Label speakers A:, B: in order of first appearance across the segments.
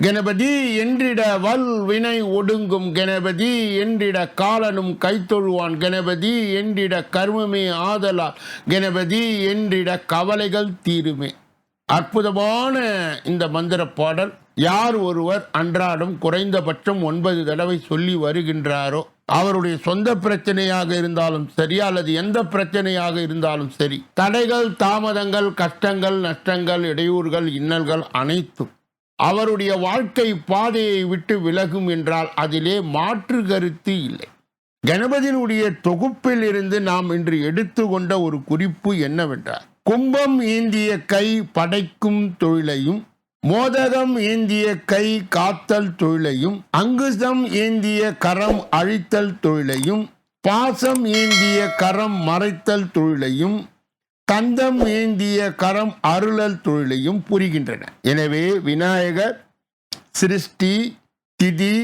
A: கணபதி என்றிட வல் வினை ஒடுங்கும் கணபதி என்றிட காலனும் கைத்தொழுவான். கணபதி என்றிட கர்மமே ஆதலால். கணபதி என்றிட கவலைகள் தீருமே. அற்புதமான இந்த மந்திர பாடல். யார் ஒருவர் அன்றாடம் குறைந்தபட்சம் ஒன்பது தடவை சொல்லி வருகின்றாரோ அவருடைய சொந்த பிரச்சனையாக இருந்தாலும் சரி அல்லது எந்த பிரச்சனையாக இருந்தாலும் சரி தடைகள் தாமதங்கள் கஷ்டங்கள் நஷ்டங்கள் இடையூறுகள் இன்னல்கள் அனைத்தும் அவருடைய வாழ்க்கை பாதையை விட்டு விலகும் என்றால் அதிலே மாற்று கருத்து இல்லை. கணபதியினுடைய தொகுப்பில் இருந்து நாம் இன்று எடுத்துக்கொண்ட ஒரு குறிப்பு என்னவென்றால் கும்பம் ஏந்திய கை படைக்கும் தொழிலையும் மோதகம் ஏந்திய கை காத்தல் தொழிலையும் அங்குசம் ஏந்திய கரம் அழித்தல் தொழிலையும் பாசம் ஏந்திய கரம் மறைத்தல் தொழிலையும் கந்தம் ஏந்திய கரம் அருளல் தொழிலையும் புரிகின்றன. எனவே விநாயகர் சிருஷ்டி திதி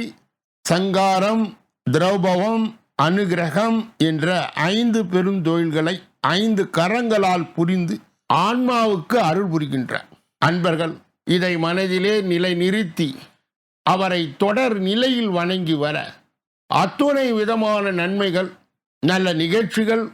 A: சங்காரம் திரௌபவம் அனுகிரகம் என்ற ஐந்து பெருந்தொழில்களை ஐந்து கரங்களால் புரிந்து ஆன்மாவுக்கு அருள் புரிகின்றார். அன்பர்கள் இதை மனதிலே நிலை நிறுத்தி அவரை தொடர் நிலையில் வணங்கி வர அத்துணை விதமான நன்மைகள் நல்ல நிகழ்ச்சிகள்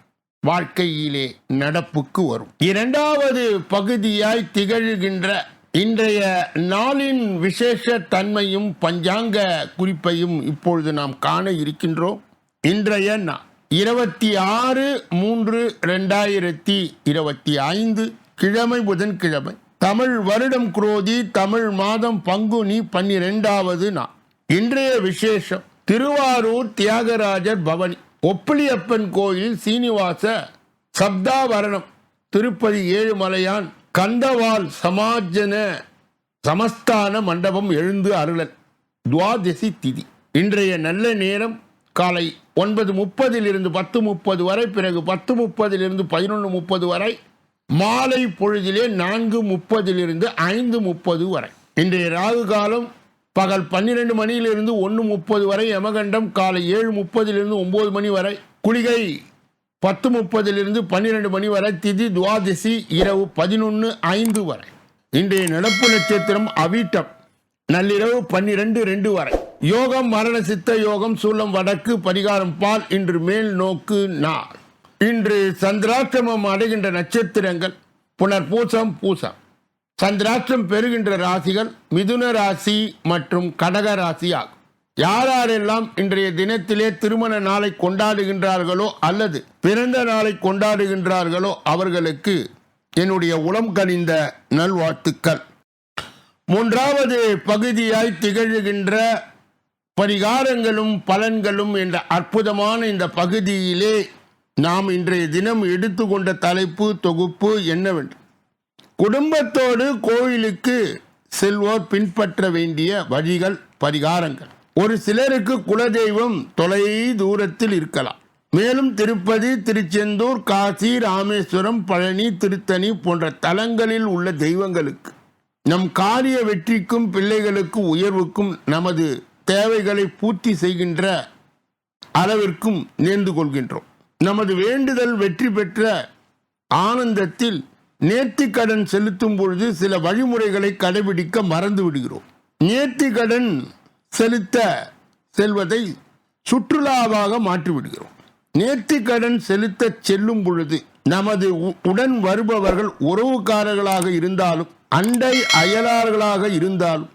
A: வாழ்க்கையிலே நடப்புக்கு வரும். இரண்டாவது பகுதியாய் திகழ்கின்ற இன்றைய நாளின் விசேஷ தன்மையும் பஞ்சாங்க குறிப்பையும் இப்பொழுது நாம் காண இருக்கின்றோம். இன்றைய நாள் இருபத்தி ஆறு மூன்று ரெண்டாயிரத்தி இருபத்தி ஐந்து கிழமை புதன்கிழமை. தமிழ் வருடம் குரோதி தமிழ் மாதம் பங்குனி பன்னிரெண்டாவது நாள். இன்றைய விசேஷம் திருவாரூர் தியாகராஜர் பவனி. ஒப்பிலியப்பன் கோயில் சீனிவாச சப்தாவரணம். திருப்பதி ஏழுமலையான் கந்தவால் சமாஜன சமஸ்தான மண்டபம் எழுந்து அருளல். துவாதசி திதி. இன்றைய நல்ல நேரம் காலை ஒன்பது முப்பதிலிருந்து பத்து முப்பது வரை பிறகு பத்து முப்பதிலிருந்து பதினொன்று முப்பது வரை மாலை பொழுதிலே நான்கு முப்பதிலிருந்து ஐந்து முப்பது வரை. இன்றைய ராகு காலம் பகல் பன்னிரெண்டு மணியிலிருந்து ஒன்று முப்பது வரை யமகண்டம் காலை ஏழு முப்பதிலிருந்து ஒன்பது மணி வரை குளிகை பத்து முப்பதிலிருந்து பன்னிரெண்டு மணி வரை திதி துவாதசி இரவு பதினொன்று ஐந்து வரை. இன்றைய நடப்பு நட்சத்திரம் அவிட்டம் நள்ளிரவு பன்னிரெண்டு ரெண்டு வரை. யோகம் மரண சித்த யோகம் சூலம் வடக்கு பரிகாரம் பால் இன்று மேல் நோக்கு நாள். இன்று சந்திராக்கிரமம் அடைகின்ற நட்சத்திரங்கள் புனர்பூசம் பூசம். சந்திராஷ்டிரம் பெறுகின்ற ராசிகள் மிதுன ராசி மற்றும் கடக ராசி ஆகும். யாரெல்லாம் இன்றைய தினத்திலே திருமண நாளை கொண்டாடுகின்றார்களோ அல்லது பிறந்த நாளை கொண்டாடுகின்றார்களோ அவர்களுக்கு என்னுடைய உளம் கனிந்த நல்வாழ்த்துக்கள். மூன்றாவது பகுதியாய் திகழ்கின்ற பரிகாரங்களும் பலன்களும் என்ற அற்புதமான இந்த பகுதியிலே நாம் இன்றைய தினம் எடுத்துக்கொண்ட தலைப்பு தொகுப்பு என்னவென்று குடும்பத்தோடு கோயிலுக்கு செல்வோர் பின்பற்ற வேண்டிய வழிகள் பரிகாரங்கள். ஒரு சிலருக்கு குலதெய்வம் தொலை தூரத்தில் இருக்கலாம். மேலும் திருப்பதி திருச்செந்தூர் காசி ராமேஸ்வரம் பழனி திருத்தணி போன்ற தலங்களில் உள்ள தெய்வங்களுக்கு நம் காரிய வெற்றிக்கும் பிள்ளைகளுக்கு உயர்வுக்கும் நமது தேவைகளை பூர்த்தி செய்கின்ற அளவிற்கும் நேர்ந்து கொள்கின்றோம். நமது வேண்டுதல் வெற்றி பெற்ற ஆனந்தத்தில் நேர்த்தி கடன் செலுத்தும் பொழுது சில வழிமுறைகளை கடைபிடிக்க மறந்து விடுகிறோம். நேர்த்தி கடன் செலுத்த செல்வதை சுற்றுலாவாக மாற்றிவிடுகிறோம் நேர்த்திக்கடன் நேர்த்தி கடன் செலுத்த செல்லும் பொழுது நமது உ- உடன் வருபவர்கள் உறவுக்காரர்களாக இருந்தாலும் அண்டை அயலார்களாக இருந்தாலும்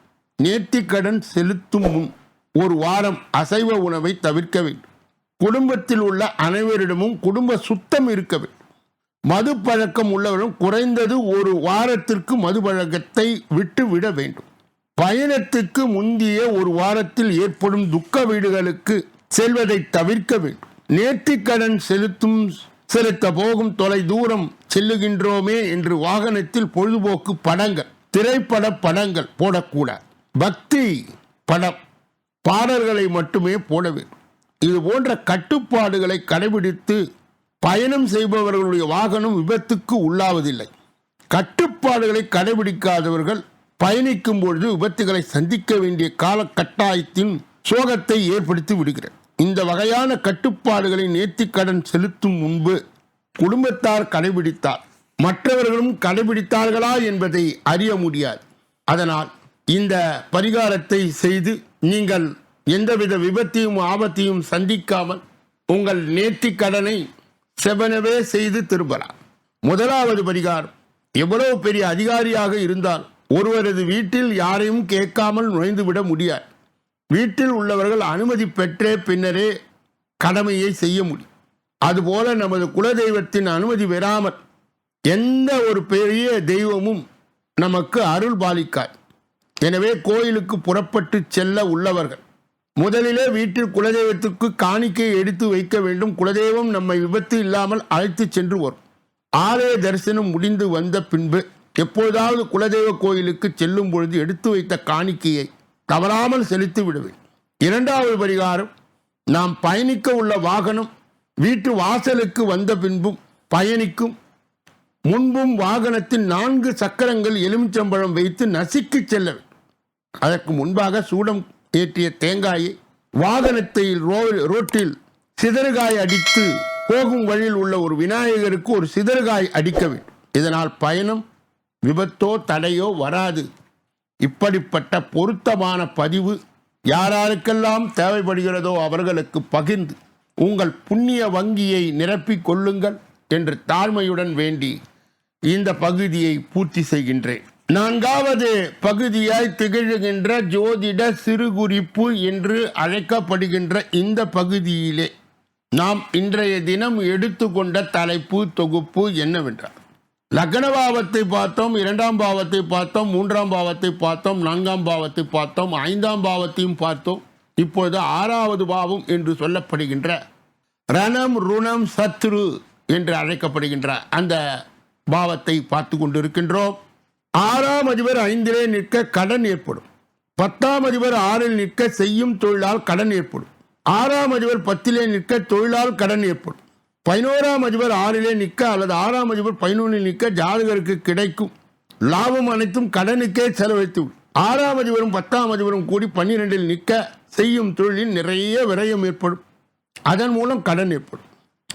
A: நேர்த்தி கடன் செலுத்தும் முன் ஒரு வாரம் அசைவ உணவை தவிர்க்க வேண்டும். குடும்பத்தில் உள்ள அனைவரிடமும் குடும்ப சுத்தம் இருக்க வேண்டும். மது பழக்கம் உள்ளவரும் குறைந்தது ஒரு வாரத்திற்கு மது பழக்கத்தை விட்டு விட வேண்டும். பயணத்துக்கு முந்திய ஒரு வாரத்தில் ஏற்படும் துக்க வீடுகளுக்கு செல்வதை தவிர்க்க வேண்டும். நேர்த்திக்கடன் செலுத்தும் செலுத்த போகும் தொலை தூரம் செல்லுகின்றோமே என்று வாகனத்தில் பொழுதுபோக்கு படங்கள் திரைப்பட படங்கள் போடக்கூடாது. பக்தி படம் பாடல்களை மட்டுமே போட வேண்டும். இது போன்ற கட்டுப்பாடுகளை கடைபிடித்து பயணம் செய்பவர்களுடைய வாகனம் விபத்துக்கு உள்ளாவதில்லை. கட்டுப்பாடுகளை கடைபிடிக்காதவர்கள் பயணிக்கும் பொழுது விபத்துகளை சந்திக்க வேண்டிய கால கட்டாயத்தின் சோகத்தை ஏற்படுத்தி விடுகிறது. இந்த வகையான கட்டுப்பாடுகளை நேர்த்திக்கடன் செலுத்தும் முன்பு குடும்பத்தார் கடைபிடித்தார். மற்றவர்களும் கடைபிடித்தார்களா என்பதை அறிய முடியாது. அதனால் இந்த பரிகாரத்தை செய்து நீங்கள் எந்தவித விபத்தையும் ஆபத்தையும் சந்திக்காமல் உங்கள் நேர்த்திக்கடனை செவனவே செய்து திரும்பலாம். முதலாவது பரிகாரம் எவ்வளவு பெரிய அதிகாரியாக இருந்தால் ஒருவரது வீட்டில் யாரையும் கேட்காமல் நுழைந்துவிட முடியாது. வீட்டில் உள்ளவர்கள் அனுமதி பெற்றே பின்னரே கடமையை செய்ய முடியும். அதுபோல நமது குலதெய்வத்தின் அனுமதி பெறாமல் எந்த ஒரு பெரிய தெய்வமும் நமக்கு அருள் பாலிக்காது. எனவே கோயிலுக்கு புறப்பட்டு செல்ல உள்ளவர்கள் முதலிலே வீட்டில் குலதெய்வத்துக்கு காணிக்கை எடுத்து வைக்க வேண்டும். குலதெய்வம் நம்மை விபத்து இல்லாமல் அழைத்து சென்று வரும் ஆலய தரிசனம் முடிந்து வந்த பின்பு எப்போதாவது குலதெய்வ கோயிலுக்கு செல்லும் பொழுது எடுத்து வைத்த காணிக்கையை தவறாமல் செலுத்தி விடுவேன். இரண்டாவது பரிகாரம் நாம் பயணிக்க உள்ள வாகனம் வீட்டு வாசலுக்கு வந்த பின்பும் பயணிக்கும். முன்பும் வாகனத்தின் நான்கு சக்கரங்கள் எலுமிச்சம்பழம் வைத்து நசுக்கி செல்ல வேண்டும். அதற்கு முன்பாக சூடம் ஏற்றிய தேங்காயை வாகனத்தை ரோ- ரோட்டில் சிதறுகாய் அடித்து போகும் வழியில் உள்ள ஒரு விநாயகருக்கு ஒரு சிதறுகாய் அடிக்க வேண்டும். இதனால் பயணம் விபத்தோ தடையோ வராது. இப்படிப்பட்ட பொருத்தமான பதிவு யாராருக்கெல்லாம் தேவைப்படுகிறதோ அவர்களுக்கு பகிர்ந்து உங்கள் புண்ணிய வங்கியை நிரப்பிக் கொள்ளுங்கள் என்று தாழ்மையுடன் வேண்டி இந்த பகுதியை பூர்த்தி செய்கின்றேன். நான்காவது பகுதியாய் திகழ்கின்ற ஜோதிட சிறுகுறிப்பு என்று அழைக்கப்படுகின்ற இந்த பகுதியிலே நாம் இன்றைய தினம் எடுத்துக்கொண்ட தலைப்பு தொகுப்பு என்னவென்றால் லக்ன பாவத்தை பார்த்தோம் இரண்டாம் பாவத்தை பார்த்தோம் மூன்றாம் பாவத்தை பார்த்தோம் நான்காம் பாவத்தை பார்த்தோம் ஐந்தாம் பாவத்தையும் பார்த்தோம். இப்பொழுது ஆறாவது பாவம் என்று சொல்லப்படுகின்ற ரணம் ருணம் சத்ரு என்று அழைக்கப்படுகின்ற அந்த பாவத்தை பார்த்து கொண்டிருக்கின்றோம். ஆறாம் அதிபர் ஐந்திலே நிற்க கடன் ஏற்படும். பத்தாம் அதிபர் ஆறில் நிற்க செய்யும் தொழிலால் கடன் ஏற்படும். ஆறாம் அதிபர் பத்திலே நிற்க தொழிலால் கடன் ஏற்படும். பதினோராம் அதிபர் ஆறிலே நிற்க அல்லது ஆறாம் அதிபர் பதினொன்றில் நிற்க ஜாதகருக்கு கிடைக்கும். லாபம் அனைத்தும் கடனுக்கே செலவழித்து ஆறாம் அதிபரும் பத்தாம் அதிபரும் கூடி பன்னிரெண்டில் நிற்க செய்யும் தொழிலில் நிறைய விரயம் ஏற்படும். அதன் மூலம் கடன் ஏற்படும்.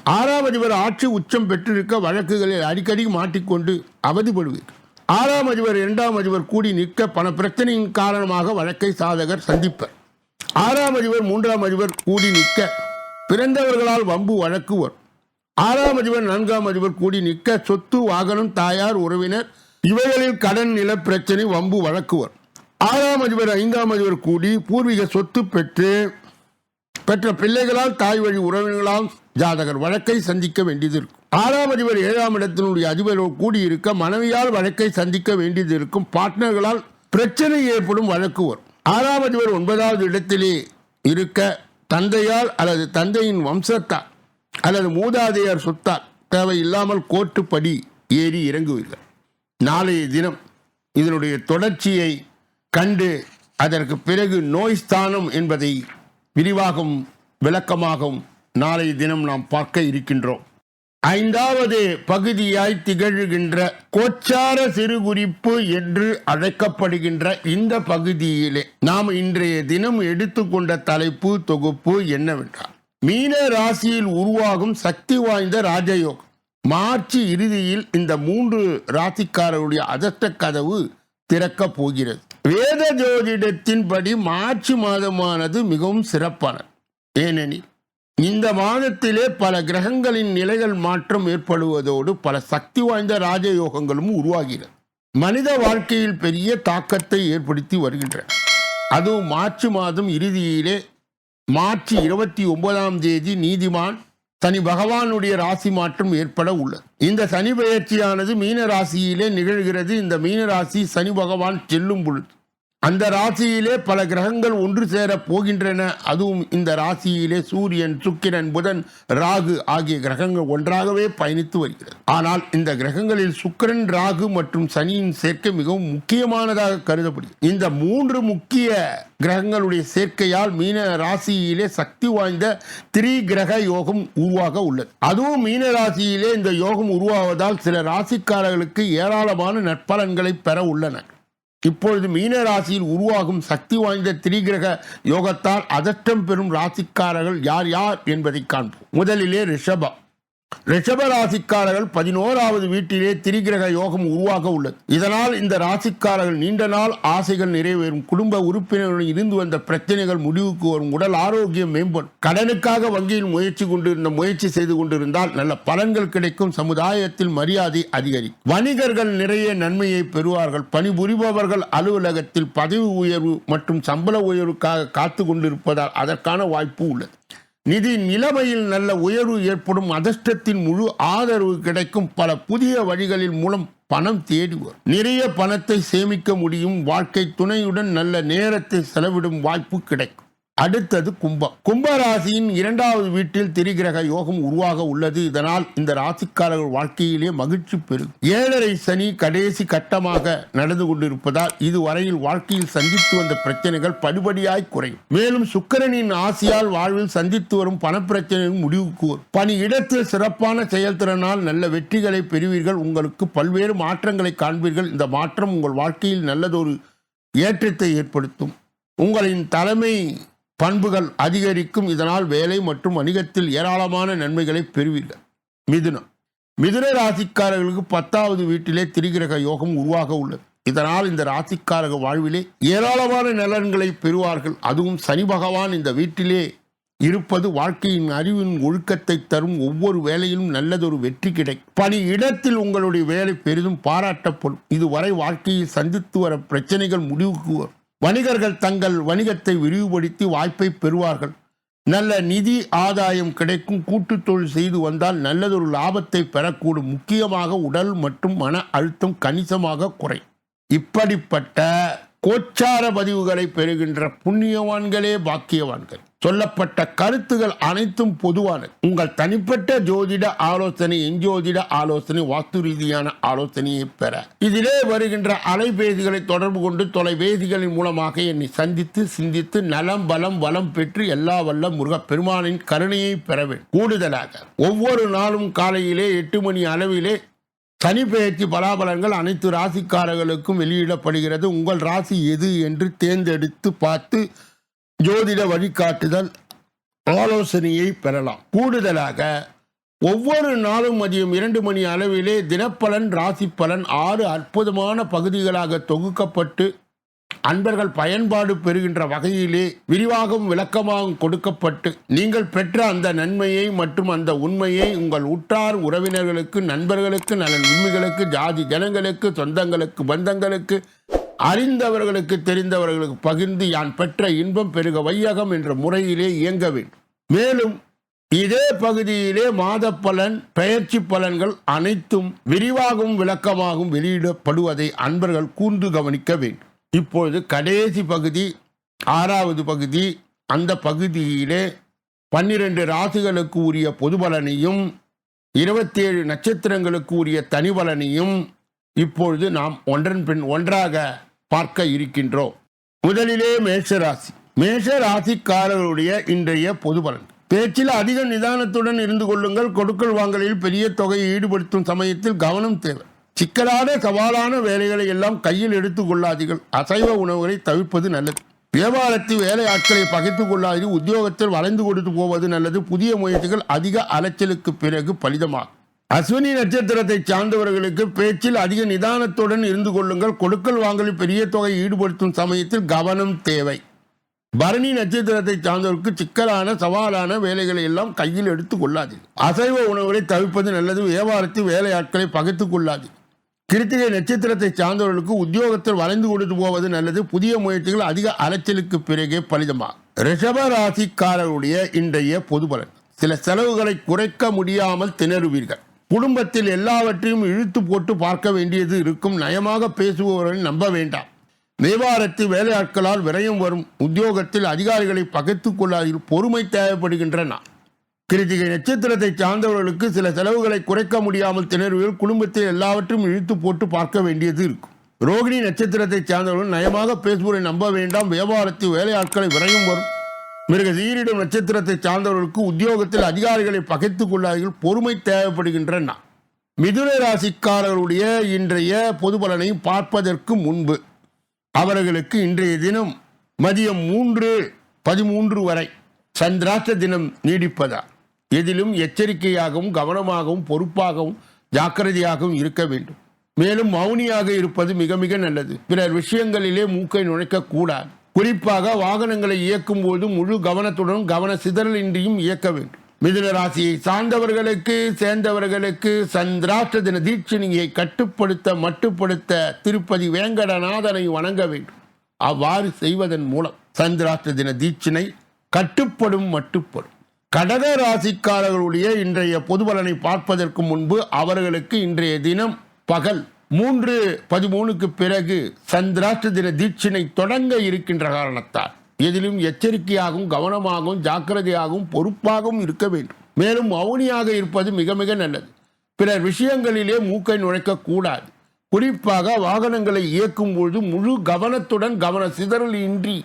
A: ஆறாம் அதிபர் ஆட்சி உச்சம் பெற்றிருக்க வழக்குகளில் அடிக்கடி மாட்டிக்கொண்டு அவதிப்படுவீர்கள். ஆறாம் அதிபர் இரண்டாம் அதிபர் கூடி நிற்க பண பிரச்சனையின் காரணமாக வழக்கை சாதகர் சந்திப்பர். ஆறாம் அதிபர் மூன்றாம் அதிபர் கூடி நிற்க பிறந்தவர்களால் வம்பு வழக்கு வரும். ஆறாம் அதிபர் நான்காம் அதிபர் கூடி நிற்க சொத்து வாகனம் தாயார் உறவினர் இவைகளில் கடன் நில பிரச்சனை வம்பு வழக்கு வரும். ஆறாம் அதிபர் ஐந்தாம் அதிபர் கூடி பூர்வீக சொத்து பெற்று பெற்ற பிள்ளைகளால் தாய் வழி உறவினர்களால் ஜாதகர் வழக்கை சந்திக்க வேண்டியது இருக்கும். ஆறாம் அதிபர் ஏழாம் இடத்தினுடைய அதிபர் கூடியிருக்க மனைவியால் வழக்கை சந்திக்க வேண்டியது இருக்கும் பார்ட்னர்களால் பிரச்சனை ஏற்படும் வழக்கு வரும். ஆறாம் அதிபர் ஒன்பதாவது இடத்திலே இருக்க தந்தையால் அல்லது தந்தையின் வம்சத்தால் அல்லது மூதாதையார் சொத்தால் தேவையில்லாமல் கோட்டுப்படி ஏறி இறங்குவீர்கள். நாளைய தினம் இதனுடைய தொடர்ச்சியை கண்டு அதற்கு பிறகு நோய் ஸ்தானம் என்பதை விரிவாகவும் விளக்கமாகவும் நாளைய தினம் நாம் பார்க்க இருக்கின்றோம். ஐந்தாவது பகுதியாய் திகழ்கின்ற கோச்சார சிறுகுறிப்பு என்று அழைக்கப்படுகின்ற இந்த பகுதியிலே நாம் இன்றைய தினம் எடுத்துக்கொண்ட தலைப்பு தொகுப்பு என்னவென்றால் மீன ராசியில் உருவாகும் சக்தி வாய்ந்த ராஜயோகம். மார்ச் இறுதியில் இந்த மூன்று ராசிக்காரருடைய அதிர்ஷ்ட கதவு திறக்கப் போகிறது. வேத ஜோதிடத்தின்படி மார்ச் மாதமானது மிகவும் சிறப்பானது. ஏனெனில் இந்த மாதத்திலே பல கிரகங்களின் நிலைகள் மாற்றம் ஏற்படுவதோடு பல சக்தி வாய்ந்த ராஜயோகங்களும் உருவாகிறது. மனித வாழ்க்கையில் பெரிய தாக்கத்தை ஏற்படுத்தி வருகின்றன. அதுவும் மார்ச் மாதம் இறுதியிலே மார்ச் இருபத்தி ஒன்பதாம் தேதி நீதிமான் சனி பகவானுடைய ராசி மாற்றம் ஏற்பட உள்ளது. இந்த சனி பெயர்ச்சியானது மீன ராசியிலே நிகழ்கிறது. இந்த மீன ராசி சனி பகவான் செல்லும் பொழுது அந்த ராசியிலே பல கிரகங்கள் ஒன்று சேர போகின்றன. அதுவும் இந்த ராசியிலே சூரியன் சுக்கிரன் புதன் ராகு ஆகிய கிரகங்கள் ஒன்றாகவே பயணித்து வருகிறது. ஆனால் இந்த கிரகங்களில் சுக்கிரன் ராகு மற்றும் சனியின் சேர்க்கை மிகவும் முக்கியமானதாக கருதப்படுகிறது. இந்த மூன்று முக்கிய கிரகங்களுடைய சேர்க்கையால் மீன ராசியிலே சக்தி வாய்ந்த திரி கிரக யோகம் உருவாக உள்ளது. அதுவும் மீன ராசியிலே இந்த யோகம் உருவாவதால் சில ராசிக்காரர்களுக்கு ஏராளமான நற்பலன்களை பெற உள்ளன. இப்பொழுது மீன ராசியில் உருவாகும் சக்தி வாய்ந்த திரிகிரக யோகத்தால் அதட்டம் பெறும் ராசிக்காரர்கள் யார் யார் என்பதை காண்போம். முதலிலே ரிஷபம். ரிஷப ராசிக்காரர்கள் பதினோராவது வீட்டிலே திரிகிரக யோகம் உருவாக உள்ளது. இதனால் இந்த ராசிக்காரர்கள் நீண்ட நாள் ஆசைகள் நிறைவேறும். குடும்ப உறுப்பினருடன் இருந்து வந்த பிரச்சனைகள் முடிவுக்கு வரும். உடல் ஆரோக்கியம் மேம்படும். கடனுக்காக வங்கியில் முயற்சி கொண்டிருந்த முயற்சி செய்து கொண்டிருந்தால் நல்ல பலன்கள் கிடைக்கும். சமுதாயத்தில் மரியாதை அதிகரிக்கும். வணிகர்கள் நிறைய நன்மையை பெறுவார்கள். பணிபுரிபவர்கள் அலுவலகத்தில் பதவி உயர்வு மற்றும் சம்பள உயர்வுக்காக காத்து கொண்டிருப்பதால் அதற்கான வாய்ப்பு உள்ளது. நிதி நிலைமையில் நல்ல உயர்வு ஏற்படும் அதிர்ஷ்டத்தின் முழு ஆதரவு கிடைக்கும் பல புதிய வழிகளில் மூலம் பணம் தேடி வரும். நிறைய பணத்தை சேமிக்க முடியும். வாழ்க்கை துணையுடன் நல்ல நேரத்தை செலவிடும் வாய்ப்பு கிடைக்கும். அடுத்தது கும்பம். கும்ப ராசியின் இரண்டாவது வீட்டில் திரிகிரக யோகம் உருவாக உள்ளது. இதனால் இந்த ராசிக்காரர்கள் வாழ்க்கையிலே மகிழ்ச்சி பெறும். ஏழரை சனி கடைசி கட்டமாக நடந்து கொண்டிருப்பதால் இதுவரையில் வாழ்க்கையில் சந்தித்து வந்த பிரச்சனைகள் படிபடியாய் குறையும். மேலும் சுக்கிரனின் ஆசியால் வாழ்வில் சந்தித்து வரும் பணப்பிரச்சனைகள் முடிவுக்கு வரும். பணி இடத்தில் சிறப்பான செயல்திறனால் நல்ல வெற்றிகளை பெறுவீர்கள். உங்களுக்கு பல்வேறு மாற்றங்களை காண்பீர்கள். இந்த மாற்றம் உங்கள் வாழ்க்கையில் நல்லதொரு ஏற்றத்தை ஏற்படுத்தும். உங்களின் தலைமை பண்புகள் அதிகரிக்கும். இதனால் வேலை மற்றும் வணிகத்தில் ஏராளமான நன்மைகளை பெறுவீர்கள். மிதுனம். மிதுன ராசிக்காரர்களுக்கு பத்தாவது வீட்டிலே திரிகிரக யோகம் உருவாக உள்ளது. இதனால் இந்த ராசிக்காரக வாழ்விலே ஏராளமான நலன்களை பெறுவார்கள். அதுவும் சனி பகவான் இந்த வீட்டிலே இருப்பது வாழ்க்கையின் அறிவின் ஒழுக்கத்தை தரும். ஒவ்வொரு வேலையிலும் நல்லதொரு வெற்றி கிடைக்கும். பணி இடத்தில் உங்களுடைய வேலை பெரிதும் பாராட்டப்படும். இதுவரை வாழ்க்கையில் சந்தித்து வர பிரச்சனைகள் முடிவுக்கு வரும். வணிகர்கள் தங்கள் வணிகத்தை விரிவுபடுத்தி வாய்ப்பை பெறுவார்கள். நல்ல நிதி ஆதாயம் கிடைக்கும். கூட்டுத்தொழில் செய்து வந்தால் நல்லதொரு லாபத்தை பெறக்கூடும். முக்கியமாக உடல் மற்றும் மன அழுத்தம் கணிசமாக குறை இப்படிப்பட்ட கோச்சார பதிவுகளை பெறுகின்ற புண்ணியவான்களே பாக்கியவான்கள். சொல்லப்பட்ட கருத்துகள் அனைத்தும் பொதுவானது. உங்கள் தனிப்பட்ட ஜோதிட ஆலோசனை எஞ்சோதிட ஆலோசனை வாஸ்து ரீதியான ஆலோசனையை பெற. இதிலே வருகின்ற அலைபேசிகளை தொடர்பு கொண்டு தொலைபேசிகளின் மூலமாக என்னை சந்தித்து சிந்தித்து நலம் பலம் வளம் பெற்று எல்லா வல்ல முருக பெருமானின் கருணையை பெற வேண்டும். கூடுதலாக ஒவ்வொரு நாளும் காலையிலே எட்டு மணி அளவிலே சனி பெயர்ச்சி பலாபலன்கள் அனைத்து ராசிக்காரர்களுக்கும் வெளியிடப்படுகிறது. உங்கள் ராசி எது என்று தேர்ந்தெடுத்து பார்த்து ஜோதிட வழிகாட்டுதல் ஆலோசனையை பெறலாம். கூடுதலாக ஒவ்வொரு நாளும் மதியம் இரண்டு மணி அளவிலே தினப்பலன் ராசி பலன் ஆறு அற்புதமான பகுதிகளாக தொகுக்கப்பட்டு அன்பர்கள் பயன்பாடு பெறுகின்ற வகையிலே விரிவாகவும் விளக்கமாகவும் கொடுக்கப்பட்டு நீங்கள் பெற்ற அந்த நன்மையை மற்றும் அந்த உண்மையை உங்கள் உற்றார் உறவினர்களுக்கு நண்பர்களுக்கு நலன் உண்மைகளுக்கு ஜாதி ஜனங்களுக்கு சொந்தங்களுக்கு பந்தங்களுக்கு அறிந்தவர்களுக்கு தெரிந்தவர்களுக்கு பகிர்ந்து யான் பெற்ற இன்பம் பெருக வையகம் என்ற முறையிலே இயங்க வேண்டும். மேலும் இதே பகுதியிலே மாத பலன் பெயர்ச்சி பலன்கள் அனைத்தும் விரிவாகவும் விளக்கமாகவும் வெளியிடப்படுவதை அன்பர்கள் கூர்ந்து கவனிக்க வேண்டும். இப்பொழுது கடைசி பகுதி ஆறாவது பகுதி அந்த பகுதியிலே பன்னிரண்டு ராசிகளுக்கு உரிய பொது பலனையும் இருபத்தேழு நட்சத்திரங்களுக்கு உரிய தனி பலனையும் இப்பொழுது நாம் ஒன்றன் பின் ஒன்றாக பார்க்க இருக்கின்றோம். முதலிலே மேஷராசி. மேஷராசிக்காரர்களுடைய இன்றைய பொது பலன் பேச்சில் அதிக நிதானத்துடன் இருந்து கொள்ளுங்கள். கொடுக்கல் வாங்கலில் பெரிய தொகையை ஈடுபடுத்தும் சமயத்தில் கவனம் தேவை. சிக்கலான சவாலான வேலைகளை எல்லாம் கையில் எடுத்துக் கொள்ளாதீர்கள். அசைவ உணவுகளை தவிர்ப்பது நல்லது. வியாபாரத்தில் வேலை ஆட்களை பகைத்துக் கொள்ளாது உத்தியோகத்தில் வளைந்து கொடுத்து போவது நல்லது. புதிய முயற்சிகள் அதிக அலைச்சலுக்கு பிறகு பலிதமாகும் அஸ்வினி நட்சத்திரத்தை சார்ந்தவர்களுக்கு பேச்சில் அதிக நிதானத்துடன் இருந்து கொள்ளுங்கள். கொடுக்கல் வாங்கலில் பெரிய தொகை ஈடுபடுத்தும் சமயத்தில் கவனம் தேவை. பரணி நட்சத்திரத்தை சார்ந்தவருக்கு சிக்கலான சவாலான வேலைகளை எல்லாம் கையில் எடுத்துக் கொள்ளாது அசைவ உணவுகளை தவிர்ப்பது நல்லது. வியாபாரத்தில் வேலையாட்களை பகைத்துக் கொள்ளாது கிருத்திகை நட்சத்திரத்தை சார்ந்தவர்களுக்கு உத்தியோகத்தில் வளைந்து கொடுத்து போவது நல்லது. புதிய முயற்சிகள் அதிக அலைச்சலுக்கு பிறகே பலிதமாக ரிஷப ராசிக்காரருடைய இன்றைய பொது பலன். சில செலவுகளை குறைக்க முடியாமல் திணறுவீர்கள். குடும்பத்தில் எல்லாவற்றையும் இழுத்து போட்டு பார்க்க வேண்டியது இருக்கும். நயமாக பேசுபவர்களை நம்ப வேண்டாம். வியாபாரத்தில் வேலையாட்களால் விரயம் வரும். உத்தியோகத்தில் அதிகாரிகளை பகைத்துக் கொள்ளாதீர்கள். பொறுமை தேவைப்படுகின்றன. கிருத்திகை நட்சத்திரத்தை சார்ந்தவர்களுக்கு சில செலவுகளை குறைக்க முடியாமல் திணறுவதில் குடும்பத்தில் எல்லாவற்றையும் இழுத்து போட்டு பார்க்க வேண்டியது இருக்கும். ரோகிணி நட்சத்திரத்தை சார்ந்தவர்கள் நயமாக பேசுவதை நம்ப வேண்டாம். வியாபாரத்தில் வேலையாட்களை விரையும் வரும். மிருக சீரிடம் நட்சத்திரத்தை சார்ந்தவர்களுக்கு உத்தியோகத்தில் அதிகாரிகளை பகைத்துக் கொள்ளாதீர்கள். பொறுமை தேவைப்படுகின்றன மிதுன ராசிக்காரர்களுடைய இன்றைய பொது பலனையும் பார்ப்பதற்கு முன்பு அவர்களுக்கு இன்றைய தினம் மதியம் மூன்று பதிமூன்று வரை சந்திராஷ்ட தினம் நீடிப்பதா எதிலும் எச்சரிக்கையாகவும் கவனமாகவும் பொறுப்பாகவும் ஜாக்கிரதையாகவும் இருக்க வேண்டும். மேலும் மௌனியாக இருப்பது மிக மிக நல்லது. பிறர் விஷயங்களிலே மூக்கை நுழைக்கக்கூடாது. குறிப்பாக வாகனங்களை இயக்கும் போது முழு கவனத்துடன் கவன சிதறலின்றியும் இயக்க வேண்டும். மிதுன ராசியை சார்ந்தவர்களுக்கு சேர்ந்தவர்களுக்கு சந்திராஷ்ட தின தீட்சணியை கட்டுப்படுத்த மட்டுப்படுத்த திருப்பதி வேங்கடநாதனை வணங்க வேண்டும். அவ்வாறு செய்வதன் மூலம் சந்திராஷ்ட தின தீட்சினை கட்டுப்படும் மட்டுப்படும். கடக ராசிக்காரர்களுடைய இன்றைய பொது பலனை பார்ப்பதற்கு முன்பு அவர்களுக்கு இன்றைய தினம் பகல் மூன்று பதிமூணுக்கு பிறகு சந்திராஷ்ட தின தீட்சினை தொடங்க இருக்கின்ற காரணத்தால் எதிலும் எச்சரிக்கையாகவும் கவனமாகவும் ஜாக்கிரதையாகவும் பொறுப்பாகவும் இருக்க வேண்டும். மேலும் மௌனியாக இருப்பது மிக மிக நல்லது. பிறர் விஷயங்களிலே மூக்கை நுழைக்க கூடாது. குறிப்பாக வாகனங்களை இயக்கும் பொழுது முழு கவனத்துடன் கவன சிதறல் இன்றி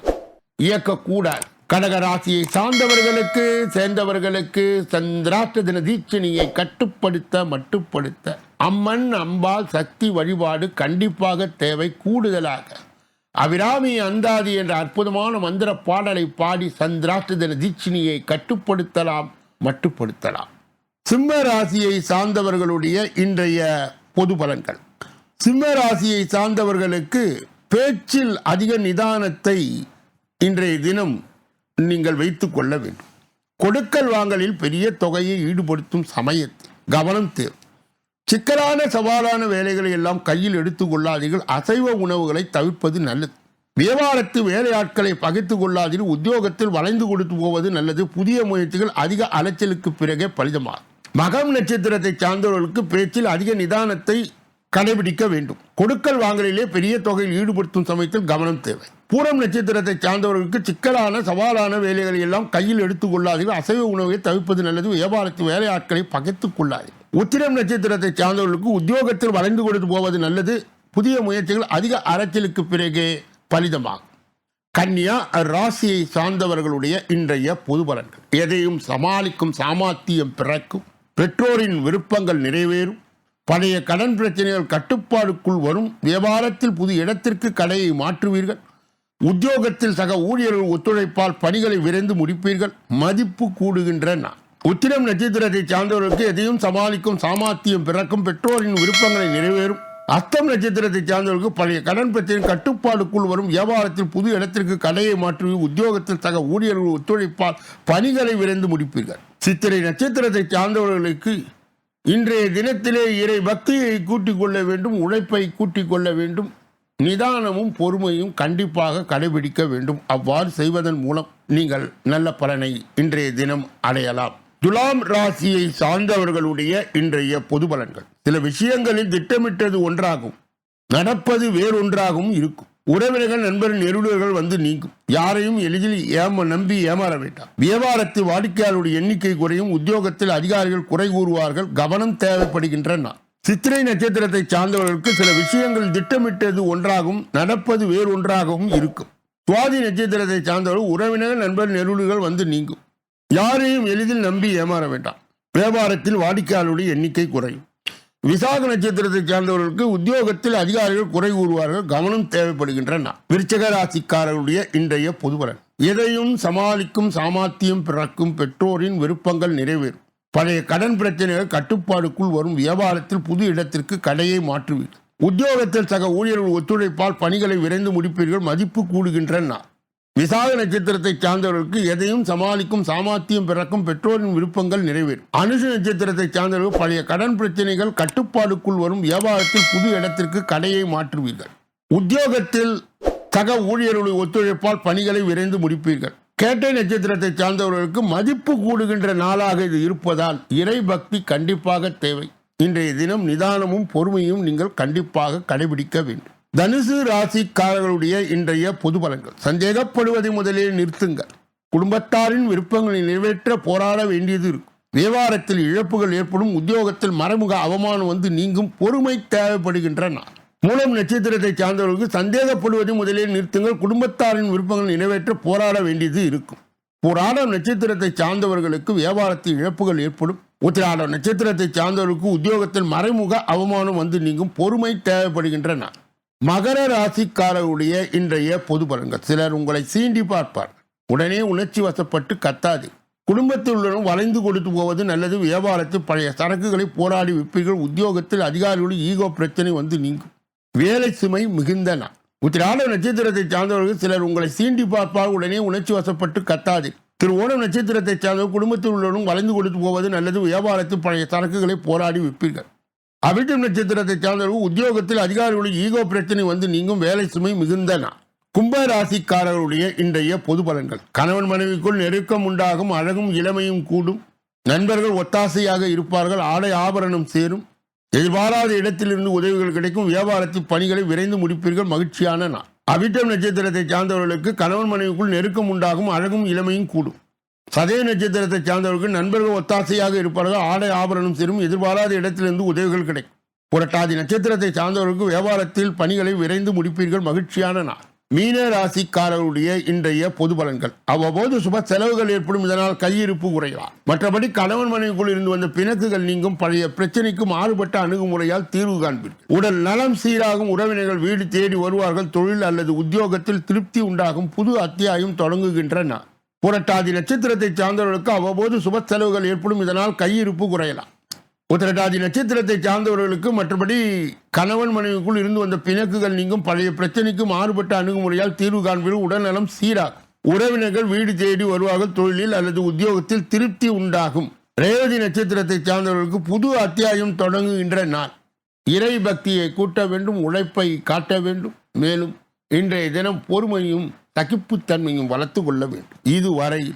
A: இயக்கக்கூடாது கடகராசியை சார்ந்தவர்களுக்கு சேர்ந்தவர்களுக்கு சந்திராஷ்ட தின தீட்சணியை கட்டுப்படுத்த மட்டுப்படுத்த. அம்மன் அம்பாள் சக்தி வழிபாடு கண்டிப்பாக தேவை கூடுதலாக. அபிராமி அந்தாதி என்ற அற்புதமான மந்திர பாடலை பாடி சந்திராஷ்ட தின தீட்சணியை கட்டுப்படுத்தலாம் மட்டுப்படுத்தலாம். சிம்ம ராசியை சார்ந்தவர்களுடைய இன்றைய பொது பலன்கள். சிம்ம ராசியை சார்ந்தவர்களுக்கு பேச்சில் அதிக நிதானத்தை இன்றைய தினம் நீங்கள் வைத்து கொள்ள வேண்டும். கொடுக்கல் வாங்கலில் பெரிய தொகையை ஈடுபடுத்தும் சமயத்தில் கவனம் தேவை. சிக்கலான சவாலான வேலைகளை எல்லாம் கையில் எடுத்து கொள்ளாதீர்கள். அசைவ உணவுகளை தவிர்ப்பது நல்லது. வியாபாரத்து வேலையாட்களை பகைத்துக் கொள்ளாதீர்கள். உத்தியோகத்தில் வளைந்து கொடுத்து போவது நல்லது. புதிய முயற்சிகள் அதிக அலைச்சலுக்கு பிறகே பலிதமாகும். மகம் நட்சத்திரத்தை சார்ந்தவர்களுக்கு பேச்சில் அதிக நிதானத்தை கடைபிடிக்க வேண்டும். கொடுக்கல் வாங்கலிலே பெரிய தொகையில் ஈடுபடுத்தும் சமயத்தில் கவனம் தேவை. பூரம் நட்சத்திரத்தை சார்ந்தவர்களுக்கு சிக்கலான சவாலான வேலைகளை எல்லாம் கையில் எடுத்துக்கொள்ளாதீர்கள் அசைவ உணவை தவிர்ப்பது நல்லது. வியாபாரத்து வேலையாட்களை பகைத்துக் கொள்ளாதீர்கள். உத்திரம் நட்சத்திரத்தை சார்ந்தவர்களுக்கு உத்தியோகத்தில் வளைந்து கொடுத்து போவது நல்லது. புதிய முயற்சிகள் அதிக அரைச்சலுக்கு பிறகே பலிதமாகும். கன்னியா ராசியை சார்ந்தவர்களுடைய இன்றைய பொது பலன்கள். எதையும் சமாளிக்கும் சாமர்த்தியம் பிறக்கும். பெற்றோரின் விருப்பங்கள் நிறைவேறும். பழைய கடன் பிரச்சனைகள் கட்டுப்பாடுக்குள் வரும். வியாபாரத்தில் புது இடத்திற்கு கடையை மாற்றுவீர்கள். உத்தியோகத்தில் சக ஊழியர்கள் ஒத்துழைப்பால் பணிகளை விரைந்து முடிப்பீர்கள். மதிப்பு கூடுகின்றன உத்திரம் நட்சத்திரத்தை சார்ந்தவர்களுக்கு எதையும் சமாளிக்கும் சாமர்த்தியம் பிறக்கும். பெற்றோரின் விருப்பங்களை நிறைவேறும். அஸ்தம் நட்சத்திரத்தை சார்ந்தவர்களுக்கு பழைய கடன் பிரச்சனை கட்டுப்பாடுக்குள் வரும். வியாபாரத்தில் புது இடத்திற்கு கடையை மாற்றி உத்தியோகத்தில் சக ஊழியர்கள் ஒத்துழைப்பால் பணிகளை விரைந்து முடிப்பீர்கள். சித்திரை நட்சத்திரத்தை சார்ந்தவர்களுக்கு இன்றைய தினத்திலே இறை பக்தியை கூட்டிக் கொள்ள வேண்டும். உழைப்பை கூட்டிக் கொள்ள வேண்டும். நிதானமும் பொறுமையும் கண்டிப்பாக கடைபிடிக்க வேண்டும். அவ்வாறு செய்வதன் மூலம் நீங்கள் நல்ல பலனை இன்றைய தினம் அடையலாம். துலாம் ராசியை சார்ந்தவர்களுடைய இன்றைய பொது பலன்கள். சில விஷயங்களில் திட்டமிட்டது ஒன்றாகும். நடப்பது வேறொன்றாகவும் இருக்கும். உறவினர்கள் நண்பர்கள் நெருடர்கள் வந்து நீங்கும். யாரையும் எளிதில் ஏம நம்பி ஏமாற வேண்டாம். வியாபாரத்தில் வாடிக்கையாளருடைய எண்ணிக்கை குறையும். உத்தியோகத்தில் அதிகாரிகள் குறை கூறுவார்கள். கவனம் தேவைப்படுகின்றன. சித்திரை நட்சத்திரத்தை சார்ந்தவர்களுக்கு சில விஷயங்கள் திட்டமிட்டது ஒன்றாகவும் நடப்பது வேறு ஒன்றாகவும் இருக்கும். சுவாதி நட்சத்திரத்தை சார்ந்தவர்கள் உறவினர்கள் நண்பர் நெருடுகள் வந்து நீங்கும். யாரையும் எளிதில் நம்பி ஏமாற வேண்டாம். வியாபாரத்தில் வாடிக்கையாளருடைய எண்ணிக்கை குறையும். விசாக நட்சத்திரத்தை சார்ந்தவர்களுக்கு உத்தியோகத்தில் அதிகாரிகள் குறை கூறுவார்கள் கவனம் தேவைப்படுகின்றன. விருச்சக ராசிக்காரர்களுடைய இன்றைய பொதுவரன் எதையும் சமாளிக்கும் சாமர்த்தியம் பிறக்கும் பெற்றோரின் விருப்பங்கள் நிறைவேறும். பழைய கடன் பிரச்சனைகள் கட்டுப்பாடுக்குள் வரும். வியாபாரத்தில் புது இடத்திற்கு கடையை மாற்றுவீர்கள் உத்தியோகத்தில் சக ஊழியர்கள் ஒத்துழைப்பால் பணிகளை விரைந்து முடிப்பீர்கள். மதிப்பு கூடுகின்றன. விசாக நட்சத்திரத்தை சார்ந்தவர்களுக்கு எதையும் சமாளிக்கும் சாமர்த்தியம் பிறக்கும் பெற்றோரின் விருப்பங்கள் நிறைவேறும். அனுஷ நட்சத்திரத்தை சார்ந்தவர்கள் பழைய கடன் பிரச்சனைகள் கட்டுப்பாடுக்குள் வரும். வியாபாரத்தில் புது இடத்திற்கு கடையை மாற்றுவீர்கள். உத்தியோகத்தில் சக ஊழியர்களுடைய ஒத்துழைப்பால் பணிகளை விரைந்து முடிப்பீர்கள். கேட்டை நட்சத்திரத்தை சார்ந்தவர்களுக்கு மதிப்பு கூடுகின்ற நாளாக இது இருப்பதால் இறை பக்தி கண்டிப்பாக தேவை. இன்றைய தினம் நிதானமும் பொறுமையும் நீங்கள் கண்டிப்பாக கடைபிடிக்க வேண்டும். தனுசு ராசிக்காரர்களுடைய இன்றைய பொது பலன்கள். சந்தேகப்படுவதை முதலில் நிறுத்துங்கள். குடும்பத்தாரின் விருப்பங்களை நிறைவேற்ற போராட வேண்டியது இருக்கும். வியாபாரத்தில் இழப்புகள் ஏற்படும் உத்தியோகத்தில் மறைமுக அவமானம் வந்து நீங்கும் பொறுமை தேவைப்படுகின்ற நாள். மூலம் நட்சத்திரத்தை சார்ந்தவர்களுக்கு சந்தேகப்படுவதை முதலில் நிறுத்துங்கள். குடும்பத்தாரின் விருப்பங்களை நிறைவேற்ற போராட வேண்டியது இருக்கும். போராடம் நட்சத்திரத்தை சார்ந்தவர்களுக்கு வியாபாரத்தில் இழப்புகள் ஏற்படும். உத்திராடம் நட்சத்திரத்தை சார்ந்தவர்களுக்கு உத்தியோகத்தில் மறைமுக அவமானம் வந்து நீங்கும். பொறுமை தேவைப்படுகின்றன. மகர ராசிக்காரருடைய இன்றைய பொது பலன்கள். சிலர் உங்களை சீண்டி பார்ப்பார். உடனே உணர்ச்சி வசப்பட்டு கத்தாது. குடும்பத்தில் உள்ளவரும் வளைந்து கொடுத்து போவது நல்லது. வியாபாரத்தில் பழைய சரக்குகளை போராடி விற்பீர்கள். உத்தியோகத்தில் அதிகாரிகளுடைய ஈகோ பிரச்சனை வந்து நீங்கும். வேலை சுமை மிகுந்த நாள் உத்திராட நட்சத்திரத்தை சார்ந்தவர்கள் சிலர் உங்களை சீண்டி பார்ப்பார் உடனே உணர்ச்சி வசப்பட்டு கத்தாது. திரு ஓணம் நட்சத்திரத்தை சார்ந்தவர் குடும்பத்தில் உள்ளவரும் வளைந்து கொடுத்து போவது நல்லது வியாபாரத்தில் பழைய சரக்குகளை போராடி விற்பீர்கள். அவிட்டம் நட்சத்திரத்தை சார்ந்தவர்கள் உத்தியோகத்தில் அதிகாரிகளுடைய ஈகோ பிரச்சனை வந்து நீங்கும் வேலை சுமை மிகுந்த நாள் கும்ப ராசிக்காரர்களுடைய இன்றைய பொது பலன்கள். கணவன் மனைவிக்குள் நெருக்கம் உண்டாகும் அழகும் இளமையும் கூடும். நண்பர்கள் ஒத்தாசையாக இருப்பார்கள் ஆடை ஆபரணம் சேரும். எதிர்பாராத இடத்திலிருந்து உதவிகள் கிடைக்கும். வியாபாரத்தில் பணிகளை விரைந்து முடிப்பீர்கள். மகிழ்ச்சியான நாள். அவிட்டம் நட்சத்திரத்தை சார்ந்தவர்களுக்கு கணவன் மனைவிக்குள் நெருக்கம் உண்டாகும். அழகும் இளமையும் கூடும். சதய நட்சத்திரத்தை சார்ந்தவர்களுக்கு நண்பர்கள் ஒத்தாசையாக இருப்பார்கள். ஆடை ஆபரணம் சேரும். எதிர்பாராத இடத்திலிருந்து உதவிகள் கிடைக்கும். புரட்டாதி நட்சத்திரத்தை சார்ந்தவர்களுக்கு வியாபாரத்தில் பணிகளை விரைந்து முடிப்பீர்கள். மகிழ்ச்சியான நாள். மீன ராசிக்காரருடைய இன்றைய பொது பலன்கள். அவ்வப்போது சுப செலவுகள் ஏற்படும். இதனால் கையிருப்பு குறையலாம். மற்றபடி கணவன் மனைவிக்குள் இருந்து வந்த பிணக்குகள் நீங்கும். பழைய பிரச்சனைக்கு மாறுபட்ட அணுகுமுறையால் தீர்வு காண்பீர்கள். உடல் நலம் சீராகும். உறவினர்கள் வீடு தேடி வருவார்கள். தொழில் அல்லது உத்தியோகத்தில் திருப்தி உண்டாகும். புது அத்தியாயம் தொடங்குகின்றன. புரட்டாதி நட்சத்திரத்தை சார்ந்தவர்களுக்கு அவ்வப்போது சுப செலவுகள் ஏற்படும். இதனால் கையிருப்பு குறையலாம். உத்திரட்டாதி நட்சத்திரத்தை சார்ந்தவர்களுக்கு மற்றபடி கணவன் மனைவிக்குள் இருந்து வந்த பிணக்குகள் நீங்கும் பழைய பிரச்சனைக்கு மாறுபட்ட அணுகுமுறையால் தீர்வு காண்பது உடல்நலம் சீராகும் உறவினர்கள் வீடு தேடி வருவார்கள். தொழிலில் அல்லது உத்தியோகத்தில் திருப்தி உண்டாகும். ரேவதி நட்சத்திரத்தை சார்ந்தவர்களுக்கு புது அத்தியாயம் தொடங்குகின்ற நாள். இறை பக்தியை கூட்ட வேண்டும் உழைப்பை காட்ட வேண்டும். மேலும் இன்றைய தினம் பொறுமையும் சகிப்புத்தன்மையும் வளர்த்து கொள்ள வேண்டும். இதுவரையில்